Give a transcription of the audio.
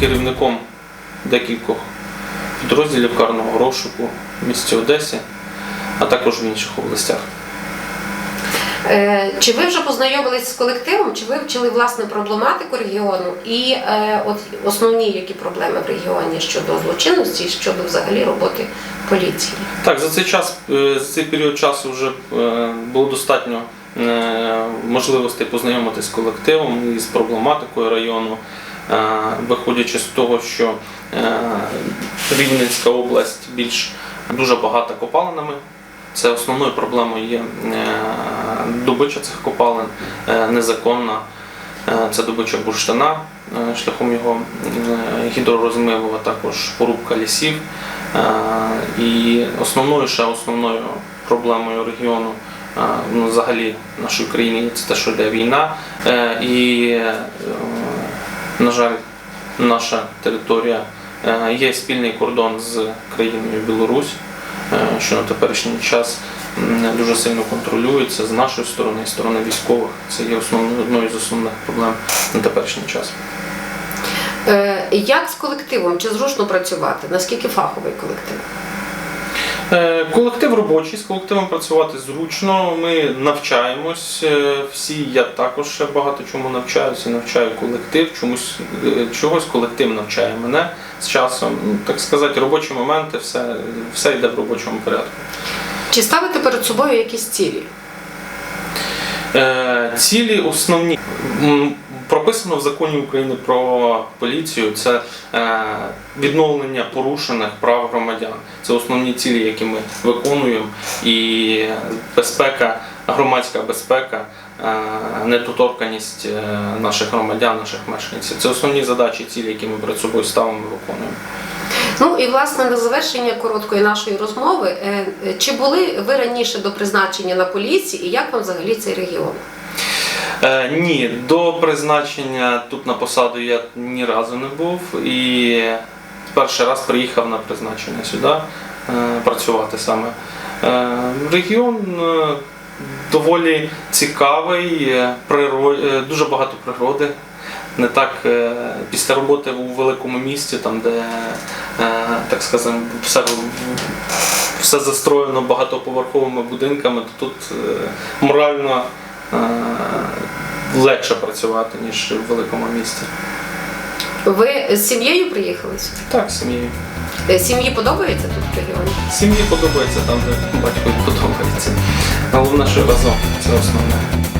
керівником декількох підрозділів карного розшуку в місті Одесі, а також в інших областях. Е, Чи ви вже познайомились з колективом, чи вивчили власне проблематику регіону і е, от основні які проблеми в регіоні щодо злочинності щодо взагалі роботи поліції? Так, за цей час, е, за цей період часу вже е, було достатньо можливостей познайомитися з колективом і з проблематикою району, виходячи з того, що е, Рівненська область більш дуже багата копалинами. Це основною проблемою є е, добича цих копалин е, незаконна. Це добича бурштина шляхом його гідророзмиву, а також порубка лісів. І основною ще основною проблемою регіону, ну, взагалі нашої країни, це те, що йде війна. І, на жаль, наша територія е, є спільний кордон з країною Білорусь, е, що на теперішній час дуже сильно контролюється з нашої сторони і сторони військових. Це є основною одною з основних проблем на теперішній час. Е, Як з колективом? Чи зручно працювати? Наскільки фаховий колектив? Е, Колектив робочий, з колективом працювати зручно. Ми навчаємось е, всі. Я також ще багато чому навчаюся, навчаю колектив. Чомусь е, чогось колектив навчає мене з часом. Ну, так сказати, робочі моменти, все, все йде в робочому порядку. Чи ставите перед собою якісь цілі? Е, Цілі основні прописано в законі України про поліцію. Це е, відновлення порушених прав громадян. Це основні цілі, які ми виконуємо. І безпека, громадська безпека, е, недоторканість наших громадян, наших мешканців. Це основні задачі, цілі, які ми перед собою ставимо виконуємо. Ну і власне на завершення короткої нашої розмови. е, е, Чи були ви раніше до призначення на поліції і як вам взагалі цей регіон? Е, ні, до призначення тут на посаду я ні разу не був і перший раз приїхав на призначення сюди е, працювати саме. Е, регіон е, доволі цікавий, приро- е, дуже багато природи. Не так е, після роботи у великому місті, там де е, так сказати, все, все застроєно багатоповерховими будинками, то тут е, морально легше працювати, ніж в великому місті. Ви з сім'єю приїхали? Так, сім'ї. Е, Сім'ї подобається тут в регіоні? Сім'ї подобається там, де батько подобається. Головне, що разом це основне.